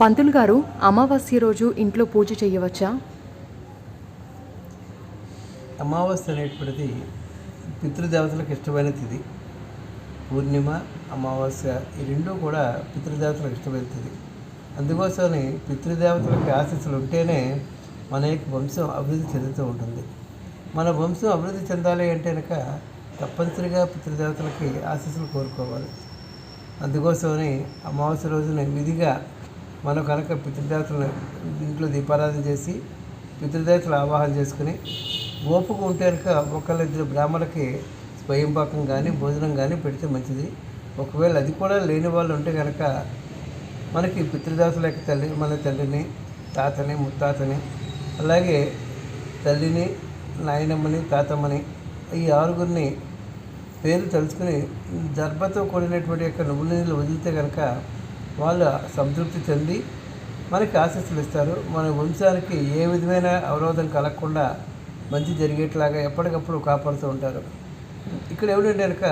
పంతులు గారు అమావాస్య రోజు ఇంట్లో పూజ చేయవచ్చా? అమావాస్య అనేటువంటిది పితృదేవతలకు ఇష్టమైన తిది పూర్ణిమ అమావాస్య ఈ రెండూ కూడా పితృదేవతలకు ఇష్టమైన తిది అందుకోసమని పితృదేవతలకి ఆశీస్సులు ఉంటేనే మన యొక్క వంశం అభివృద్ధి చెందుతూ ఉంటుంది. మన వంశం అభివృద్ధి చెందాలి అంటే కనుక తప్పనిసరిగా పితృదేవతలకి ఆశీస్సులు కోరుకోవాలి. అందుకోసమని అమావాస్య రోజున విధిగా మనం కనుక పితృదేవతలను ఇంట్లో దీపారాధన చేసి పితృదేవతలు ఆవాహన చేసుకుని ఓపుకు ఉంటే కనుక ఒకళ్ళిద్దరు బ్రాహ్మణులకి స్వయం పాకం కానీ భోజనం కానీ పెడితే మంచిది. ఒకవేళ అది కూడా లేని వాళ్ళు ఉంటే కనుక మనకి పితృదేవతల యొక్క తల్లి మన తల్లిని తాతని ముత్తాతని అలాగే తల్లిని నాయనమ్మని తాతమ్మని ఈ ఆరుగురిని పేరు తలుచుకుని దర్భతో కూడినటువంటి యొక్క నువ్వుల నీళ్ళు వదిలితే కనుక వాళ్ళు సంతృప్తి చెంది మనకి ఆశీస్సులు ఇస్తారు. మన వంశానికి ఏ విధమైన అవరోధం కలగకుండా మంచి జరిగేట్లాగా ఎప్పటికప్పుడు కాపాడుతూ ఉంటారు. ఇక్కడ ఏమిటంటే కనుక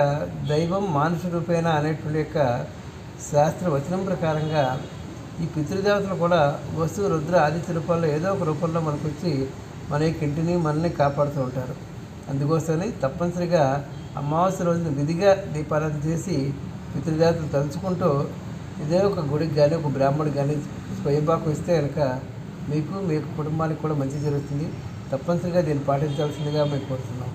దైవం మానుష రూపేణ అనేటువంటి యొక్క శాస్త్ర వచనం ప్రకారంగా ఈ పితృదేవతలు కూడా వస్తువు రుద్ర ఆదిత్య రూపాల్లో ఏదో ఒక రూపంలో మనకు వచ్చి మన యొక్క ఇంటిని మనల్ని కాపాడుతూ ఉంటారు. అందుకోసమని తప్పనిసరిగా అమావాస్య రోజున విధిగా దీపారాధన చేసి పితృదేవతలు తలుచుకుంటూ ఇదే ఒక గుడికి కానీ ఒక బ్రాహ్మడికి కానీ స్వయంపాకం ఇస్తే కనుక మీకు మీ కుటుంబానికి కూడా మంచి జరుగుతుంది. తప్పనిసరిగా దీన్ని పాటించాల్సిందిగా మేము కోరుతున్నాం.